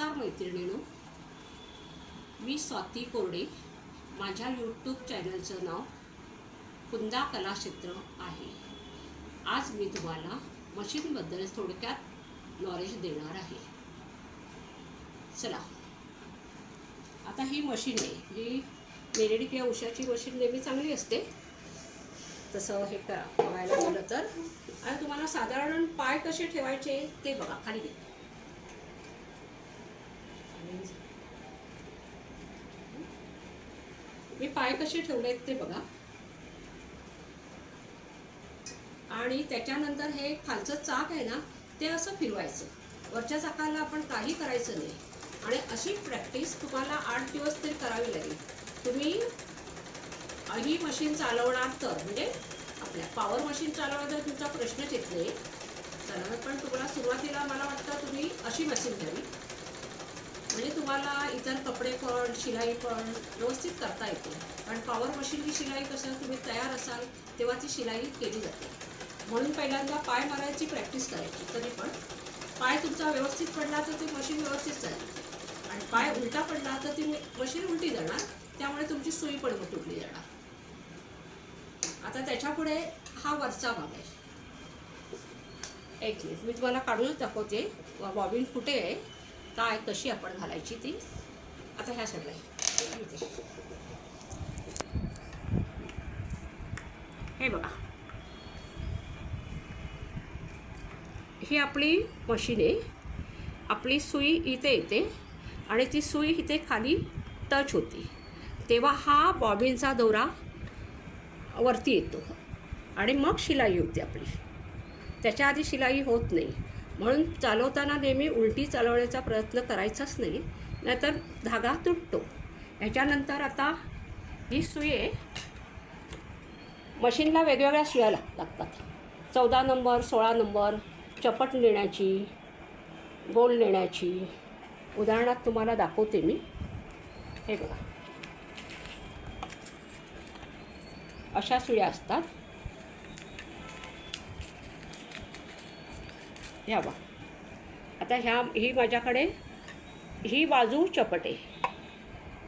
नमस्कार मैत्रिणीनो. मी स्वाती कोरडे. माझ्या यूट्यूब चॅनलचं नाव कुंदा कलाक्षेत्र आहे. आज मी तुम्हाला मशीनबद्दल थोडक्यात नॉलेज देणार आहे. चला. आता ही मशीन आहे. ही मेरेडी किंवा उशाची मशीन नेहमी चांगली असते. तसं हे करा बघायला गेलं तर. आणि तुम्हाला साधारण पाय कसे ठेवायचे ते बघा खाली. घे. मी पाय कसे ठेवलेत ते बघा. आणि त्याच्यानंतर हे खालचं चाक आहे ना ते असं फिरवायचं. वरच्या चाकाला आपण काही करायचं नाही. आणि अशी प्रॅक्टिस तुम्हाला आठ दिवस तरी करावी लागेल. तुम्ही ही मशीन चालवणार तर म्हणजे आपल्या पॉवर मशीन चालवणार तर तुमचा प्रश्नच येत नाही चालवणार पण तुम्हाला सुरुवातीला मला वाटतं तुम्ही अशी मशीन घ्यावी. म्हणजे तुम्हाला इतर कपडे पण शिलाई पण व्यवस्थित करता येते. कारण पॉवर मशीनची शिलाई कसं तुम्ही तयार असाल तेव्हा ती शिलाई केली जाते. म्हणून पहिल्यांदा पाय मारायची प्रॅक्टिस करायची तरी पण. पाय तुमचा व्यवस्थित पडला तर ती मशीन व्यवस्थित चालेल. आणि पाय उलटा पडला तर ती मशीन उलटी जाणार त्यामुळे तुमची सुई पण तुटली जाणार. आता त्याच्यापुढे हा वरचा भाग आहे. एक मिनिट मी तुम्हाला काढूनच दाखवते. बॉबिन कुठे आहे? काय कशी आपण घालायची ती? आता ह्या साईडला हे बघा. ही आपली मशीन आहे. आपली सुई इथे येते आणि ती सुई इथे खाली टच होती. तेव्हा हा बॉबिनचा दोरा वरती येतो. आणि मग शिलाई होते आपली. त्याच्या आधी शिलाई होत नाही. म्हणून चालवताना नेहमी उलटी चालवण्याचा प्रयत्न करायचाच नाही नाहीतर धागा तुटतो. ह्याच्यानंतर आता ही सुई आहे. मशीनला वेगवेगळ्या सुया लाग लागतात. चौदा नंबर सोळा नंबर चपट नेण्याची गोल नेण्याची. उदाहरणात तुम्हाला दाखवते मी. हे बघा. अशा सुया असतात. ह्या बघा आता ह्या ही माझ्याकडे ही बाजू चपट. आहे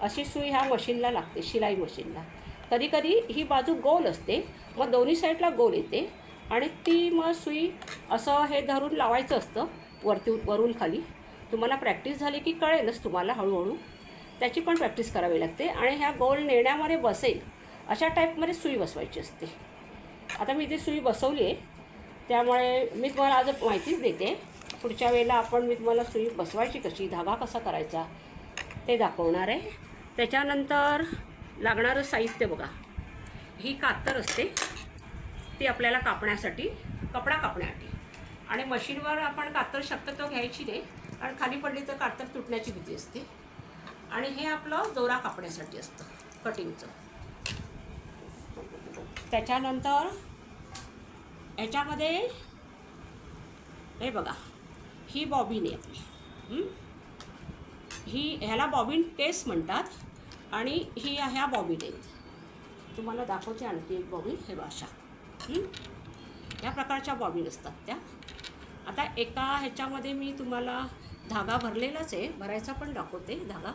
अशी सुई ह्या मशीनला लागते शिलाई मशीनला. कधी कधी ही बाजू गोल असते मग दोन्ही साईडला गोल येते आणि ती मग सुई असं हे धरून लावायचं असतं वरती वरून खाली. तुम्हाला प्रॅक्टिस झाली की कळेलच तुम्हाला हळूहळू. त्याची पण प्रॅक्टिस करावी लागते आणि ह्या गोल नेण्यामध्ये बसेल अशा टाईपमध्ये सुई बसवायची असते. आता मी इथे सुई बसवली आहे. त्यामुळे मी तुम्हाला आज माहितीच देते. पुढच्या वेळेला आपण मी तुम्हाला सुई बसवायची कशी धागा कसा करायचा ते दाखवणार आहे. त्याच्यानंतर लागणारं साहित्य बघा. ही कातर असते. ती आपल्याला कापण्यासाठी कपडा कापण्यासाठी. आणि मशीनवर आपण कातर शक्यतो घ्यायची नाही कारण खाली पडली तर कातर तुटण्याची भीती असते. आणि हे आपलं दोरा कापण्यासाठी असतं कटिंगचं. त्याच्यानंतर याच्यामध्ये हे बघा ही बॉबिन आहे. आपली ही ह्याला बॉबिन केस म्हणतात आणि ही ह्या बॉबिन आहेत तुम्हाला दाखवते आणखी एक बॉबिन हे भाषा ह्या या प्रकारच्या बॉबिन असतात त्या. आता एका ह्याच्यामध्ये मी तुम्हाला धागा भरलेलाच आहे. भरायचा पण दाखवते धागा.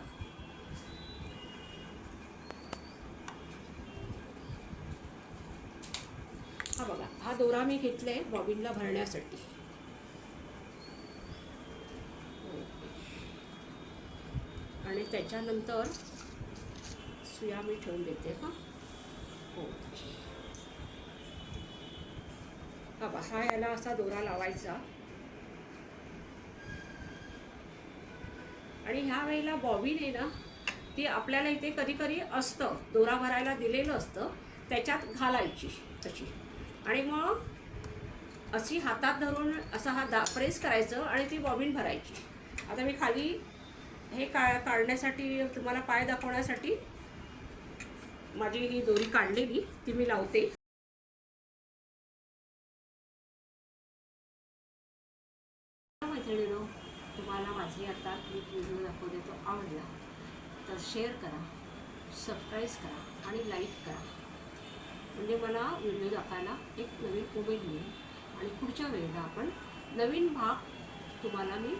हा बघा हा दोरा मी घेतला आहे बॉबिनला भरण्यासाठी. आणि त्याच्यानंतर सुया मी ठेवून देते हां. ओके. हा बा हा याला असा दोरा लावायचा. आणि ह्या वेळेला बॉबिन आहे ना ती आपल्याला इथे कधी कधी असतं दोरा भरायला दिलेलं असतं त्याच्यात घालायची तशी. आणि मग अशी हातात धरून असा हा दा प्रेस करायचं आणि ती बॉबिन भरायची. आता मी खाली हे का काढण्यासाठी तुम्हाला पाय दाखवण्यासाठी माझी ही दोरी काढलेली ती मी लावते. मैत्रिणीनो तुम्हाला माझे आता क्लिप व्हिडिओ दाखवते तो आवडला. तर शेअर करा सबस्क्राईब करा आणि लाईक करा. म्हणजे मला व्हिडिओ दाखवायला एक नवीन उमेद मिळेल. आणि पुढच्या वेळेला आपण नवीन भाग तुम्हाला मी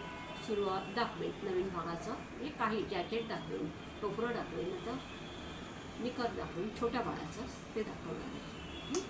सुरुवात दाखवेन. नवीन भागाचं म्हणजे काही जॅकेट दाखवेन टोपरं दाखवेन. नंतर निकर दाखवेन छोट्या बाळाचं ते दाखवणार आहे.